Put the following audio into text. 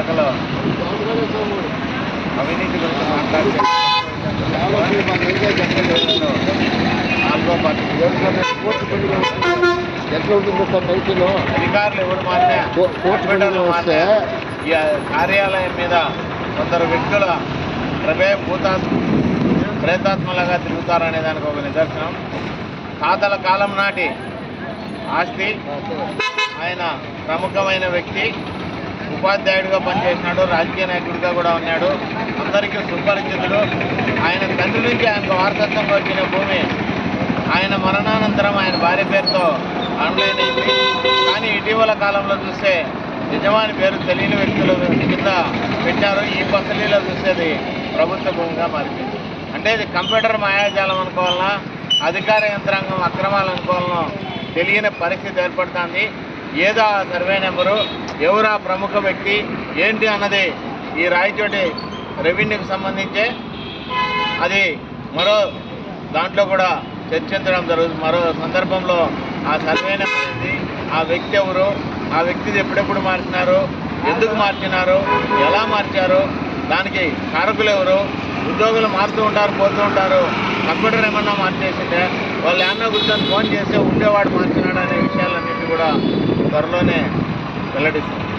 శాఖలో అవినీతి గురించి మాట్లాడితే నాలుగో పార్టీ ఎట్లా ఉంటుందో సార్ పైసలు అధికారులు ఎవరు మారినా కోర్టు వస్తే ఈ కార్యాలయం మీద కొందరు వ్యక్తుల ప్రభావం భూతా ప్రేతాత్మలుగా తిరుగుతారనే దానికి ఒక నిదర్శనం. తాతల కాలం నాటి ఆస్తి. ఆయన ప్రముఖమైన వ్యక్తి. ఉపాధ్యాయుడిగా పనిచేసినాడు రాజకీయ నాయకుడిగా కూడా ఉన్నాడు. అందరికీ సుపరిచితుడు ఆయన తండ్రి నుంచి ఆయనకు వారసత్వంగా వచ్చిన భూమి ఆయన మరణానంతరం ఆయన భార్య పేరుతో ఆన్లైన్ అయింది. కానీ ఇటీవల కాలంలో చూస్తే యజమాని పేరు తెలియని వ్యక్తుల కింద పెట్టారు. ఈ పసలీలో చూసేది ప్రభుత్వ భూమిగా మారింది అంటే ఇది కంప్యూటర్ మాయాజాలం అనుకోవాలన్నా అధికార యంత్రాంగం అక్రమాలు అనుకోవాలనో తెలియని పరిస్థితి ఏర్పడుతుంది. ఏదో సర్వే నెంబరు? ఎవరా ప్రముఖ వ్యక్తి? ఏంటి అన్నది ఈ రాయచోటి రెవెన్యూకి సంబంధించే అది మరో దాంట్లో కూడా చర్చించడం జరుగుతుంది. మరో సందర్భంలో ఆ సర్వే నెంబర్ ఏంటి ఆ వ్యక్తి ఎవరు? ఆ వ్యక్తిది ఎప్పుడెప్పుడు మార్చినారు? ఎందుకు మార్చినారు? ఎలా మార్చారు? దానికి కారకులు ఎవరు? ఉద్యోగులు మారుతూ ఉంటారు పోతూ ఉంటారు. కంప్యూటర్ ఏమన్నా మార్చేసిందే వాళ్ళు ఏమన్నా కూర్చొని ఫోన్ చేస్తే ఉండేవాడు మార్చినాడు అనే విషయాలన్నింటినీ కూడా త్వరలోనే వెల్లడిస్తాం.